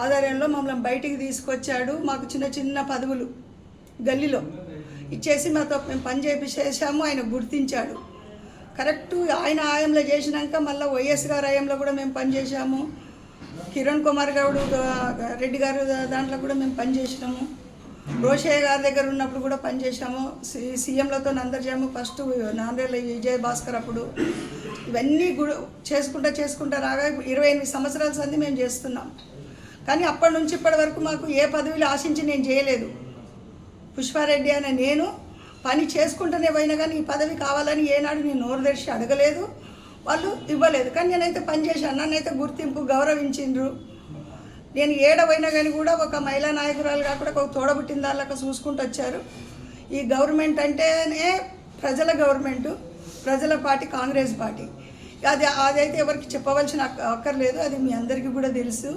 ఆధ్వర్యంలో మమ్మల్ని బయటికి తీసుకొచ్చాడు మాకు చిన్న చిన్న పదవులు గల్లీలో. ఇచ్చేసి మాతో మేము పని చేసేసాము ఆయన గుర్తించాడు. కరెక్ట్ ఆయన ఆయంలో చేసినాక మళ్ళీ వైఎస్ గారు ఆయంలో కూడా మేము పనిచేసాము కిరణ్ కుమార్ గౌడ్ రెడ్డి గారు దాంట్లో కూడా మేము పనిచేసినాము రోషయ్య గారి దగ్గర ఉన్నప్పుడు కూడా పనిచేసాము సీ సీఎంలతో అందరిచాము ఫస్ట్ నాందేళ్ళ విజయ భాస్కర్ అప్పుడు. ఇవన్నీ గుడు చేసుకుంటా చేసుకుంటా రాగా ఇరవై ఎనిమిది సంవత్సరాల సంది మేము చేస్తున్నాం. కానీ అప్పటి నుంచి ఇప్పటి వరకు మాకు ఏ పదవిలు ఆశించి నేను చేయలేదు. పుష్పారెడ్డి అనే నేను పని చేసుకుంటూనే పోయినా కానీ ఈ పదవి కావాలని ఏనాడు నేను నోరు తెరిచి అడగలేదు వాళ్ళు ఇవ్వలేదు. కానీ నేనైతే పని చేశాను. నన్నైతే గుర్తింపు గౌరవించిండ్రు. నేను ఏడవైనా కానీ కూడా ఒక మహిళా నాయకురాలు కాకుండా ఒక తోడబుట్టిన దానిలాగా చూసుకుంటూ వచ్చారు. ఈ గవర్నమెంట్ అంటేనే ప్రజల గవర్నమెంట్ ప్రజల పార్టీ కాంగ్రెస్ పార్టీ. అది అదైతే ఎవరికి చెప్పవలసిన అక్కర్లేదు. అది మీ అందరికీ కూడా తెలుసు.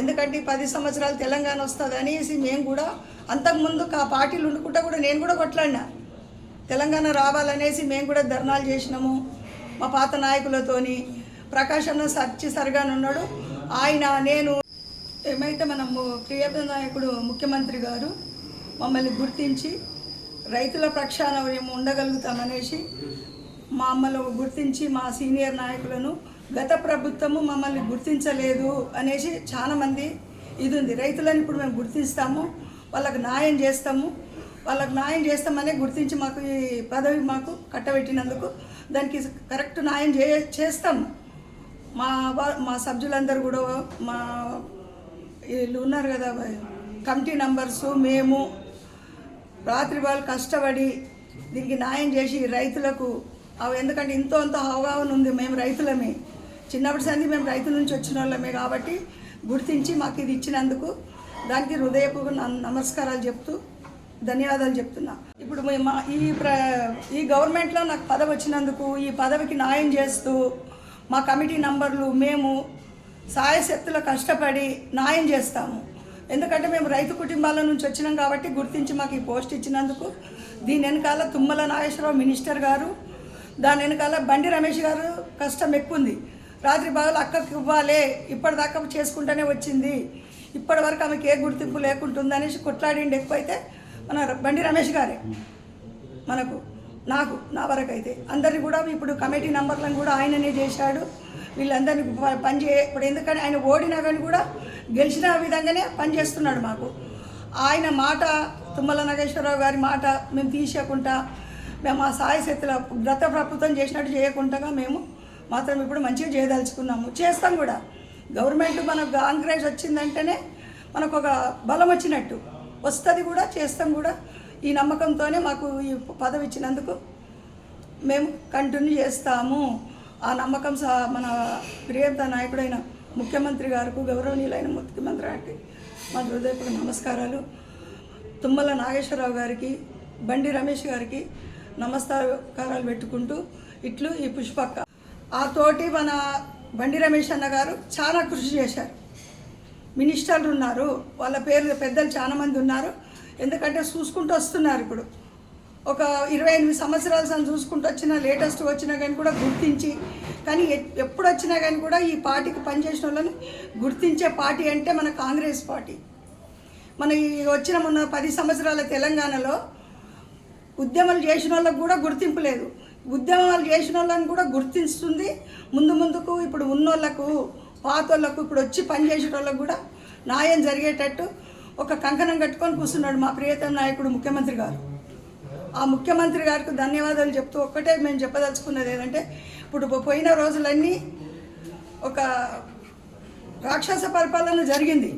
ఎందుకంటే ఈ పది సంవత్సరాలు తెలంగాణ వస్తుంది అనేసి మేము కూడా అంతకుముందు ఆ పార్టీలు ఉండుకుంటా కూడా నేను కూడా కొట్లాడినా. తెలంగాణ రావాలనేసి మేము కూడా ధర్నాలు చేసినాము. మా పాత నాయకులతోని ప్రకాష్ సచ్చి సరిగానే ఉన్నాడు. ఆయన నేను ఏమైతే మన ప్రియ ప్రియత నాయకుడు ముఖ్యమంత్రి గారు మమ్మల్ని గుర్తించి రైతుల ప్రక్షాళన మేము ఉండగలుగుతామనేసి మా అమ్మలు గుర్తించి మా సీనియర్ నాయకులను గత ప్రభుత్వము మమ్మల్ని గుర్తించలేదు అనేసి చాలామంది ఇది ఉంది. రైతులను ఇప్పుడు మేము గుర్తిస్తాము వాళ్ళకు న్యాయం చేస్తాము వాళ్ళకు న్యాయం చేస్తామనే గుర్తించి మాకు ఈ పదవి మాకు కట్టబెట్టినందుకు దానికి కరెక్ట్ న్యాయం చే చేస్తాము. మా మా సభ్యులందరూ కూడా మా వీళ్ళు ఉన్నారు కదా కమిటీ నంబర్స్ మేము రాత్రి వాళ్ళు కష్టపడి దీనికి న్యాయం చేసి రైతులకు అవి ఎందుకంటే ఇంతో అంత అవగాహన ఉంది మేము రైతులమే. చిన్నప్పటి సంది మేము రైతుల నుంచి వచ్చిన వాళ్ళమే కాబట్టి గుర్తించి మాకు ఇది ఇచ్చినందుకు దానికి హృదయపు న- నమస్కారాలు చెప్తూ ధన్యవాదాలు చెప్తున్నా. ఇప్పుడు మేము మా ఈ ప్ర ఈ గవర్నమెంట్లో నాకు పదవి వచ్చినందుకు ఈ పదవికి న్యాయం చేస్తూ మా కమిటీ నంబర్లు మేము సాయశక్తుల కష్టపడి న్యాయం చేస్తాము. ఎందుకంటే మేము రైతు కుటుంబాల నుంచి వచ్చినాం కాబట్టి గుర్తించి మాకు ఈ పోస్ట్ ఇచ్చినందుకు దీని వెనకాల తుమ్మల నాగేశ్వరరావు మినిస్టర్ గారు దాని వెనకాల బండి రమేష్ గారు కష్టం ఎక్కువ ఉంది రాత్రి బాగా అక్కకి ఇవ్వాలి. ఇప్పటిదాకా చేసుకుంటూనే వచ్చింది. ఇప్పటి వరకు ఆమెకి ఏ గుర్తింపు లేకుంటుంది అనేసి కొట్లాడిండి ఎక్కువైతే మన బండి రమేష్ గారే. మనకు నాకు నా వరకు అయితే అందరిని కూడా ఇప్పుడు కమిటీ నంబర్లను కూడా ఆయననే చేశాడు. వీళ్ళందరినీ పని చే ఇప్పుడు ఎందుకని ఆయన ఓడినా కానీ కూడా గెలిచిన విధంగానే పనిచేస్తున్నాడు మాకు. ఆయన మాట తుమ్మల నాగేశ్వరరావు గారి మాట మేము తీసేయకుండా మేము ఆ సాయశక్తుల గత ప్రభుత్వం చేసినట్టు చేయకుండా మేము మాత్రం ఇప్పుడు మంచిగా చేయదలుచుకున్నాము. చేస్తాం కూడా. గవర్నమెంట్ మనకు కాంగ్రెస్ వచ్చిందంటేనే మనకు ఒక బలం వచ్చినట్టు. వస్తుంది కూడా చేస్తాం కూడా. ఈ నమ్మకంతోనే మాకు ఈ పదవి ఇచ్చినందుకు మేము కంటిన్యూ చేస్తాము. ఆ నమ్మకం సా మన ప్రియంత నాయకుడైన ముఖ్యమంత్రి గారికి గౌరవనీయులైన ముఖ్యమంత్రి గారికి మా హృదయపూర్వ నమస్కారాలు. తుమ్మల నాగేశ్వరరావు గారికి బండి రమేష్ గారికి నమస్కారాలు పెట్టుకుంటూ ఇట్లు ఈ పుష్పక్క. ఆ తోటి మన బండి రమేష్ అన్న గారు చాలా కృషి చేశారు. మినిస్టర్లు ఉన్నారు వాళ్ళ పేర్లు పెద్దలు చాలా మంది ఉన్నారు. ఎందుకంటే చూసుకుంటూ వస్తున్నారు ఇప్పుడు. ఒక ఇరవై ఎనిమిది సంవత్సరాల సార్ చూసుకుంటూ వచ్చిన లేటెస్ట్ వచ్చినా కానీ కూడా గుర్తించి కానీ ఎప్పుడు వచ్చినా కానీ కూడా ఈ పార్టీకి పనిచేసిన వాళ్ళని గుర్తించే పార్టీ అంటే మన కాంగ్రెస్ పార్టీ. మన ఈ వచ్చిన మొన్న పది సంవత్సరాల తెలంగాణలో ఉద్యమాలు చేసిన వాళ్ళకు కూడా గుర్తింపు లేదు. ఉద్యమాలు చేసిన వాళ్ళని కూడా గుర్తిస్తుంది. ముందు ముందుకు ఇప్పుడు ఉన్నోళ్ళకు పాతోళ్ళకు ఇప్పుడు వచ్చి పని చేసే వాళ్ళకు కూడా న్యాయం జరిగేటట్టు ఒక కంకణం కట్టుకొని కూర్చున్నాడు మా ప్రియతమ నాయకుడు ముఖ్యమంత్రి గారు. ఆ ముఖ్యమంత్రి గారికి ధన్యవాదాలు చెప్తూ ఒక్కటే మేము చెప్పదలుచుకున్నది ఏంటంటే ఇప్పుడు పోయిన రోజులన్నీ ఒక రాక్షస పరిపాలన జరిగింది.